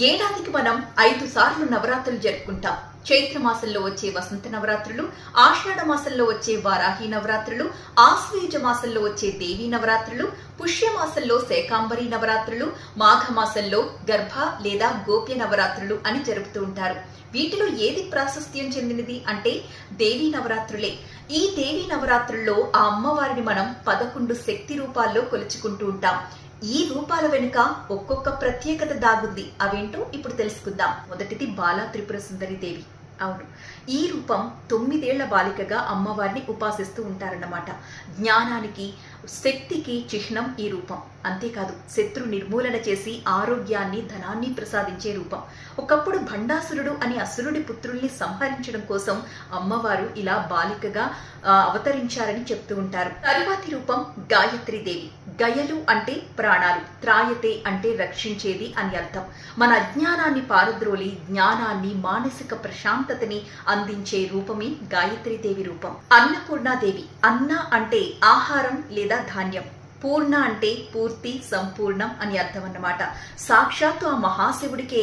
ఏడాదికి మనం ఐదు సార్లు నవరాత్రులు జరుపుకుంటాం. చైత్ర మాసంలో వచ్చే వసంత నవరాత్రులు ఆషాఢ మాసంలో వచ్చే వారాహి నవరాత్రులు ఆశ్వయుజ మాసంలో వచ్చే దేవీ నవరాత్రులు పుష్య మాసంలో శేకాంబరి నవరాత్రులు మాఘ మాసంలో గర్భ లేదా గోప్య నవరాత్రులు అని జరుపుతూ ఉంటారు. వీటిలో ఏది ప్రాశస్త్యం చెందినది అంటే దేవీ నవరాత్రులే. ఈ దేవీ నవరాత్రుల్లో ఆ అమ్మవారిని మనం పదకొండు శక్తి రూపాల్లో కొలుచుకుంటూ ఉంటాం. ఈ రూపాల వెనుక ఒక్కొక్క ప్రత్యేకత దాగుంది. అవేంటో ఇప్పుడు తెలుసుకుందాం. మొదటిది బాలా త్రిపుర సుందరి దేవి. అవును ఈ రూపం తొమ్మిదేళ్ళ బాలికగా అమ్మవారిని ఉపాసిస్తూ ఉంటారన్నమాట. జ్ఞానానికి శక్తికి చిహ్నం ఈ రూపం. అంతేకాదు శత్రు నిర్మూలన చేసి ఆరోగ్యాన్ని ధనాన్ని ప్రసాదించే రూపం. ఒకప్పుడు భండాసురుడు అని అసురుడి పుత్రుల్ని సంహరించడం కోసం అమ్మవారు ఇలా బాలికగా అవతరించారని చెప్తూ ఉంటారు. తరువాతి రూపం గాయత్రి దేవి. గయలు అంటే ప్రాణాలు త్రాయతే అంటే రక్షించేది అని అర్థం. మన అజ్ఞానాన్ని పారద్రోలి జ్ఞానాన్ని మానసిక ప్రశాంతతని అందించే రూపమే గాయత్రి దేవి రూపం. అన్నపూర్ణాదేవి. అన్న అంటే ఆహారం లేదా ధాన్యం. పూర్ణ అంటే పూర్తి సంపూర్ణం అని అర్థం అన్నమాట సాక్షాత్తు ఆ మహాశివుడికే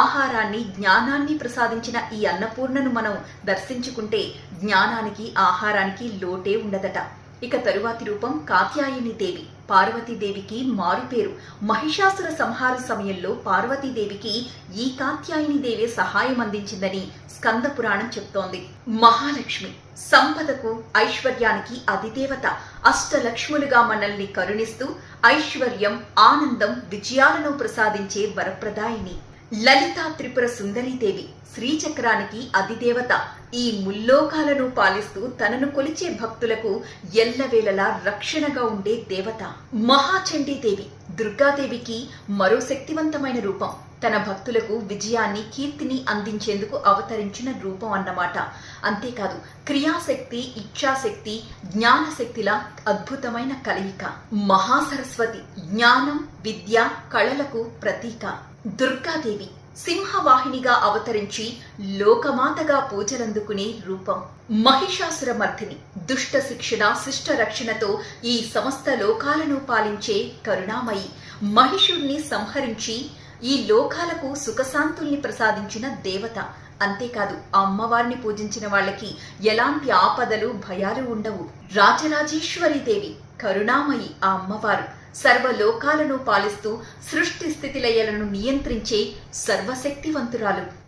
ఆహారాన్ని జ్ఞానాన్ని ప్రసాదించిన ఈ అన్నపూర్ణను మనం దర్శించుకుంటే జ్ఞానానికి ఆహారానికి లోటే ఉండదట. ఇక తరువాతి రూపం కాత్యాయని దేవి. పార్వతీదేవికి మారుపేరు. మహిషాసుర సంహార సమయంలో పార్వతీదేవికి ఈ కాత్యాయని దేవి సహాయం అందించిందని స్కంద పురాణం చెప్తోంది. మహాలక్ష్మి. సంపదకు ఐశ్వర్యానికి అధిదేవత. అష్టలక్ష్ములుగా మనల్ని కరుణిస్తూ ఐశ్వర్యం ఆనందం విజయాలను ప్రసాదించే వరప్రదాయిని. లలితా త్రిపుర సుందరీదేవి శ్రీచక్రానికి అధిదేవత. ఈ ముల్లోకాలను పాలిస్తూ తనను కొలిచే భక్తులకు ఎల్లవేళలా రక్షణగా ఉండే దేవత. మహాచండీదేవి దుర్గాదేవికి మరో శక్తివంతమైన రూపం. తన భక్తులకు విజయాన్ని కీర్తిని అందించేందుకు అవతరించిన రూపం అన్నమాట. అంతేకాదు క్రియాశక్తి ఇచ్ఛాశక్తి జ్ఞానశక్తిల అద్భుతమైన కలయిక. మహాసరస్వతి జ్ఞానం విద్య కళలకు ప్రతీక. దుర్గాదేవి సింహవాహినిగా అవతరించి లోకమాతగా పూజలందుకునే రూపం. మహిషాసుర మర్ధిని దుష్ట శిక్షణ శిష్ట రక్షణతో ఈ సమస్త లోకాలను పాలించే కరుణామయి. మహిషుణ్ణి సంహరించి ఈ లోకాలకు సుఖశాంతుల్ని ప్రసాదించిన దేవత. అంతేకాదు ఆ అమ్మవారిని పూజించిన వాళ్ళకి ఎలాంటి ఆపదలు భయాలు ఉండవు. రాజరాజేశ్వరి దేవి కరుణామయి ఆ అమ్మవారు. సర్వలోకాలను పాలిస్తూ సృష్టి స్థితిలయలను నియంత్రించే సర్వశక్తివంతురాలు.